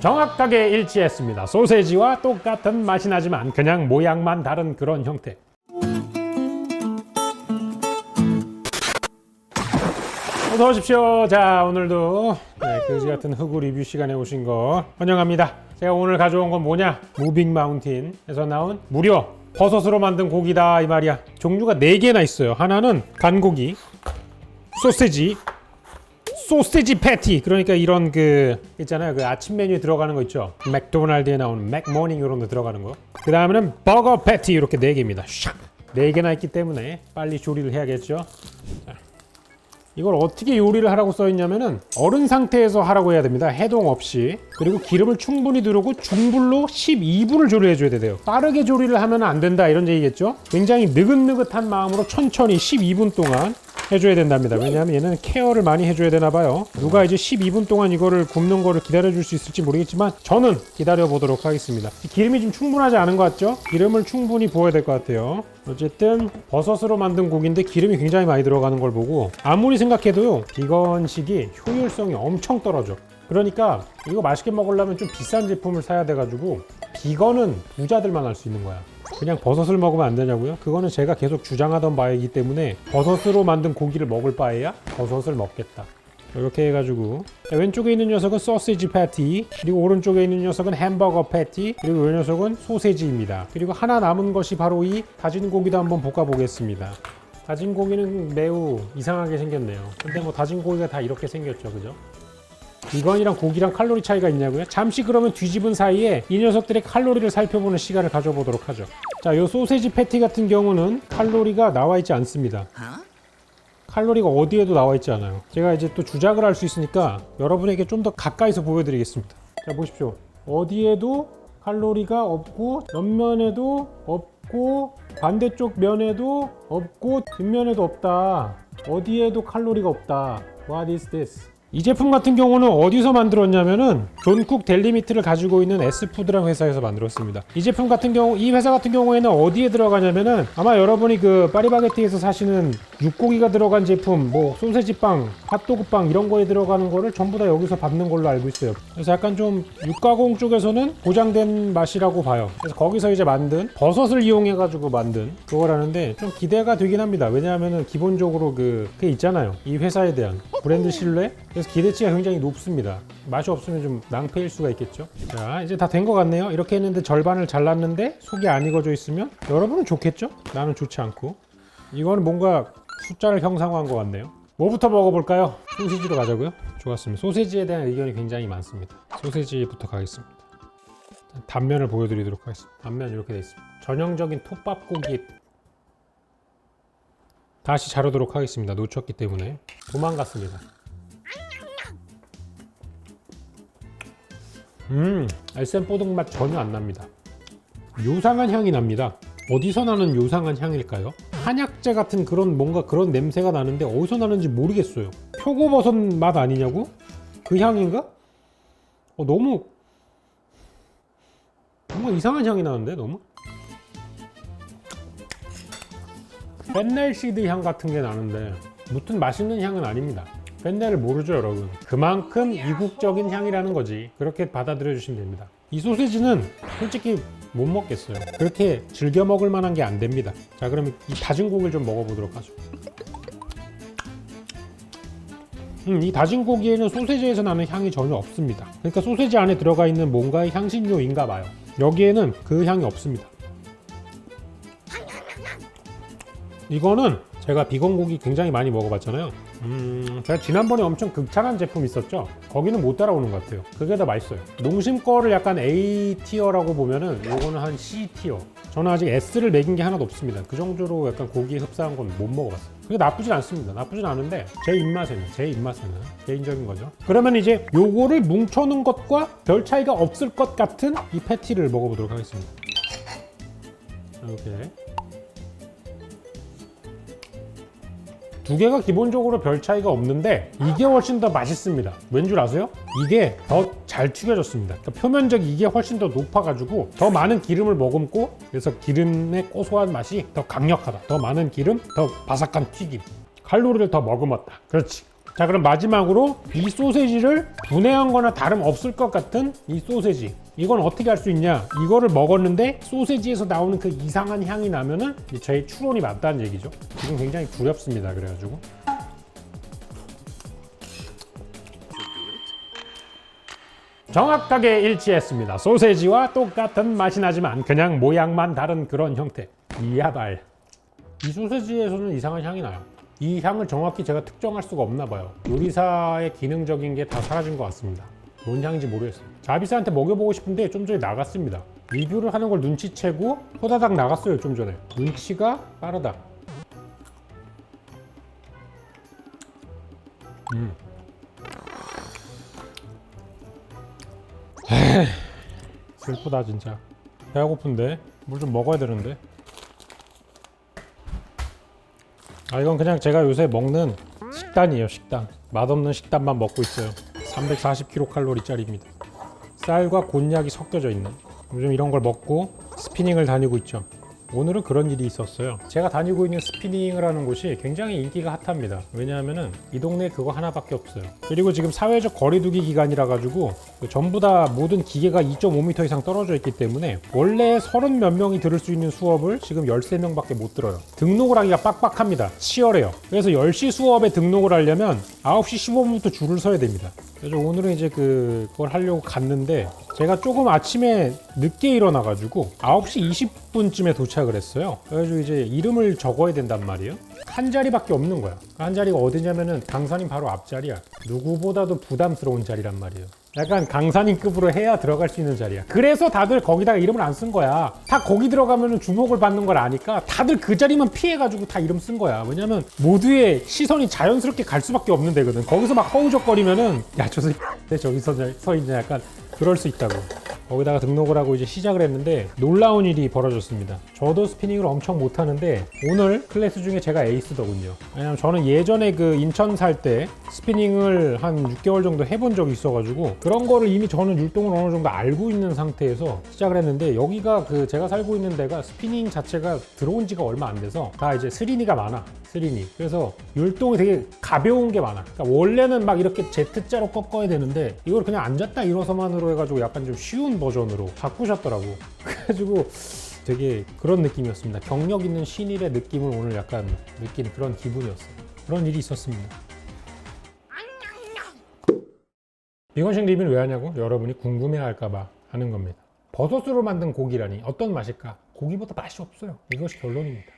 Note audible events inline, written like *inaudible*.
정확하게 일치했습니다. 소세지와 똑같은 맛이 나지만 그냥 모양만 다른 그런 형태. 어서 오십시오. 자, 오늘도 네, 그지 같은 흑우 리뷰 시간에 오신 거 환영합니다. 제가 오늘 가져온 건 뭐냐? 무빙 마운틴에서 나온 무려 버섯으로 만든 고기다 이 말이야. 종류가 4개나 있어요. 하나는 간고기, 소세지, 소세지 패티. 그러니까 이런 그 있잖아요. 그 아침 메뉴에 들어가는 거 있죠? 맥도날드에 나오는 맥모닝 이런 거 들어가는 거그 다음에는 버거 패티 이렇게 네 개입니다. 샥네 개나 있기 때문에 빨리 조리를 해야겠죠? 자, 이걸 어떻게 요리를 하라고 써 있냐면은 얼은 상태에서 하라고 해야 됩니다. 해동 없이. 그리고 기름을 충분히 두르고 중불로 12분을 조리해 줘야 돼요. 빠르게 조리를 하면 안 된다 이런 얘기겠죠? 굉장히 느긋느긋한 마음으로 천천히 12분 동안 해줘야 된답니다. 왜냐하면 얘는 케어를 많이 해줘야 되나 봐요. 누가 이제 12분 동안 이거를 굽는 거를 기다려줄 수 있을지 모르겠지만 저는 기다려 보도록 하겠습니다. 기름이 좀 충분하지 않은 것 같죠? 기름을 충분히 부어야 될 것 같아요. 어쨌든 버섯으로 만든 고기인데 기름이 굉장히 많이 들어가는 걸 보고 아무리 생각해도요 비건식이 효율성이 엄청 떨어져. 그러니까 이거 맛있게 먹으려면 좀 비싼 제품을 사야 돼가지고 비건은 부자들만 할 수 있는 거야. 그냥 버섯을 먹으면 안 되냐고요? 그거는 제가 계속 주장하던 바이기 때문에 버섯으로 만든 고기를 먹을 바에야 버섯을 먹겠다. 이렇게 해가지고 자, 왼쪽에 있는 녀석은 소시지 패티 그리고 오른쪽에 있는 녀석은 햄버거 패티 그리고 이 녀석은 소세지입니다. 그리고 하나 남은 것이 바로 이 다진 고기도 한번 볶아 보겠습니다. 다진 고기는 매우 이상하게 생겼네요. 근데 뭐 다진 고기가 다 이렇게 생겼죠, 그죠? 비건이랑 고기랑 칼로리 차이가 있냐고요? 잠시 그러면 뒤집은 사이에 이 녀석들의 칼로리를 살펴보는 시간을 가져보도록 하죠. 자, 이 소세지 패티 같은 경우는 칼로리가 나와 있지 않습니다. 칼로리가 어디에도 나와 있지 않아요. 제가 이제 또 주작을 할 수 있으니까 여러분에게 좀 더 가까이서 보여드리겠습니다. 자, 보십시오. 어디에도 칼로리가 없고 옆면에도 없고 반대쪽 면에도 없고 뒷면에도 없다. 어디에도 칼로리가 없다. What is this? 이 제품 같은 경우는 어디서 만들었냐면은 존쿡 델리미트를 가지고 있는 S푸드라는 회사에서 만들었습니다. 이 제품 같은 경우 이 회사 같은 경우에는 어디에 들어가냐면은 아마 여러분이 그 파리바게트에서 사시는 육고기가 들어간 제품 뭐 소세지빵, 핫도그빵 이런 거에 들어가는 거를 전부 다 여기서 받는 걸로 알고 있어요. 그래서 약간 좀 육가공 쪽에서는 보장된 맛이라고 봐요. 그래서 거기서 이제 만든 버섯을 이용해 가지고 만든 그거라는데 좀 기대가 되긴 합니다. 왜냐하면은 기본적으로 그 그게 있잖아요. 이 회사에 대한 브랜드 신뢰 그래서 기대치가 굉장히 높습니다. 맛이 없으면 좀 낭패일 수가 있겠죠. 자, 이제 다 된 것 같네요. 이렇게 했는데 절반을 잘랐는데 속이 안 익어져 있으면 여러분은 좋겠죠? 나는 좋지 않고. 이거는 뭔가 숫자를 형상화한 것 같네요. 뭐부터 먹어볼까요? 소시지로 가자고요. 좋았습니다. 소세지에 대한 의견이 굉장히 많습니다. 소세지부터 가겠습니다. 단면을 보여드리도록 하겠습니다. 단면 이렇게 돼 있습니다. 전형적인 톱밥고기 다시 자르도록 하겠습니다. 놓쳤기 때문에 도망갔습니다. 음, 알센 뽀득 맛 전혀 안 납니다. 요상한 향이 납니다. 어디서 나는 요상한 향일까요? 한약재 같은 그런 뭔가 그런 냄새가 나는데 어디서 나는지 모르겠어요. 표고버섯 맛 아니냐고? 그 향인가? 어, 너무 뭔가 이상한 향이 나는데 너무? 펜넬시드 향 같은 게 나는데 무튼 맛있는 향은 아닙니다. 펜넬을 모르죠 여러분. 그만큼 이국적인 향이라는 거지. 그렇게 받아들여 주시면 됩니다. 이 소세지는 솔직히 못 먹겠어요. 그렇게 즐겨 먹을 만한 게 안 됩니다. 자 그럼 이 다진 고기를 좀 먹어보도록 하죠. 음, 이 다진 고기에는 소세지에서 나는 향이 전혀 없습니다. 그러니까 소세지 안에 들어가 있는 뭔가의 향신료인가 봐요. 여기에는 그 향이 없습니다. 이거는 제가 비건 고기 굉장히 많이 먹어봤잖아요. 음, 제가 지난번에 엄청 극찬한 제품 있었죠? 거기는 못 따라오는 것 같아요. 그게 더 맛있어요. 농심 거를 약간 A 티어라고 보면은 요거는 한 C 티어. 저는 아직 S를 매긴 게 하나도 없습니다. 그 정도로 약간 고기에 흡사한 건 못 먹어봤어요. 그게 나쁘진 않습니다. 나쁘진 않은데 제 입맛에는 제 입맛에는 개인적인 거죠. 그러면 이제 요거를 뭉쳐놓은 것과 별 차이가 없을 것 같은 이 패티를 먹어보도록 하겠습니다. 이렇게 두 개가 기본적으로 별 차이가 없는데 이게 훨씬 더 맛있습니다. 왠 줄 아세요? 이게 더 잘 튀겨졌습니다. 그러니까 표면적이 이게 훨씬 더 높아가지고 더 많은 기름을 머금고 그래서 기름의 고소한 맛이 더 강력하다. 더 많은 기름, 더 바삭한 튀김. 칼로리를 더 머금었다. 그렇지. 자 그럼 마지막으로 이 소세지를 분해한 거나 다름 없을 것 같은 이 소세지 이건 어떻게 할 수 있냐 이거를 먹었는데 소세지에서 나오는 그 이상한 향이 나면은 저희 추론이 맞다는 얘기죠 지금 굉장히 두렵습니다 그래가지고 정확하게 일치했습니다 소세지와 똑같은 맛이 나지만 그냥 모양만 다른 그런 형태 이야발 이 소세지에서는 이상한 향이 나요. 이 향을 정확히 제가 특정할 수가 없나 봐요. 요리사의 기능적인 게 다 사라진 것 같습니다. 뭔 향인지 모르겠어요. 자비스한테 먹여보고 싶은데 좀 전에 나갔습니다. 리뷰를 하는 걸 눈치채고 호다닥 나갔어요 좀 전에. 눈치가 빠르다. 음. 슬프다 진짜. 배가 고픈데 물 좀 먹어야 되는데. 아 이건 그냥 제가 요새 먹는 식단이에요 식단 맛없는 식단만 먹고 있어요 340kcal짜리입니다. 쌀과 곤약이 섞여져 있는 요즘 이런 걸 먹고 스피닝을 다니고 있죠. 오늘은 그런 일이 있었어요. 제가 다니고 있는 스피닝을 하는 곳이 굉장히 인기가 핫합니다. 왜냐하면은 이 동네에 그거 하나밖에 없어요. 그리고 지금 사회적 거리두기 기간이라 가지고 그 전부 다 모든 기계가 2.5m 이상 떨어져 있기 때문에 원래 30 몇 명이 들을 수 있는 수업을 지금 13명밖에 못 들어요. 등록을 하기가 빡빡합니다. 치열해요. 그래서 10시 수업에 등록을 하려면 9시 15분부터 줄을 서야 됩니다 그래서 오늘은 이제 그- 그걸 하려고 갔는데 제가 조금 아침에 늦게 일어나가지고 9시 20분쯤에 도착을 했어요. 그래가지고 이제 이름을 적어야 된단 말이에요. 한 자리밖에 없는 거야. 한 자리가 어디냐면은 강사님 바로 앞자리야. 누구보다도 부담스러운 자리란 말이에요. 약간 강사님급으로 해야 들어갈 수 있는 자리야. 그래서 다들 거기다가 이름을 안 쓴 거야. 다 거기 들어가면 주목을 받는 걸 아니까 다들 그 자리만 피해가지고 다 이름 쓴 거야. 왜냐면 모두의 시선이 자연스럽게 갈 수밖에 없는 데거든. 거기서 막 허우적거리면은 야, 저 새끼 왜 *laughs* 저기 서, 서 있냐 약간 그럴 수 있다고. 거기다가 등록을 하고 이제 시작을 했는데 놀라운 일이 벌어졌습니다. 저도 스피닝을 엄청 못하는데 오늘 클래스 중에 제가 에이스더군요. 왜냐면 저는 예전에 그 인천 살 때 스피닝을 한 6개월 정도 해본 적이 있어가지고 그런 거를 이미 저는 율동을 어느 정도 알고 있는 상태에서 시작을 했는데 여기가 그 제가 살고 있는 데가 스피닝 자체가 들어온 지가 얼마 안 돼서 다 이제 스리니가 많아. 스리니. 그래서 율동이 되게 가벼운 게 많아. 그러니까 원래는 막 이렇게 Z자로 꺾어야 되는데 이걸 그냥 앉았다 일어서만으로 해가지고 약간 좀 쉬운 버전으로 바꾸셨더라고. *laughs* 그래가지고 되게 그런 느낌이었습니다. 경력 있는 신일의 느낌을 오늘 약간 느끼는 그런 기분이었어요. 그런 일이 있었습니다. 비건식 리뷰를 왜 하냐고 여러분이 궁금해할까봐 하는 겁니다. 버섯으로 만든 고기라니 어떤 맛일까? 고기보다 맛이 없어요. 이것이 결론입니다.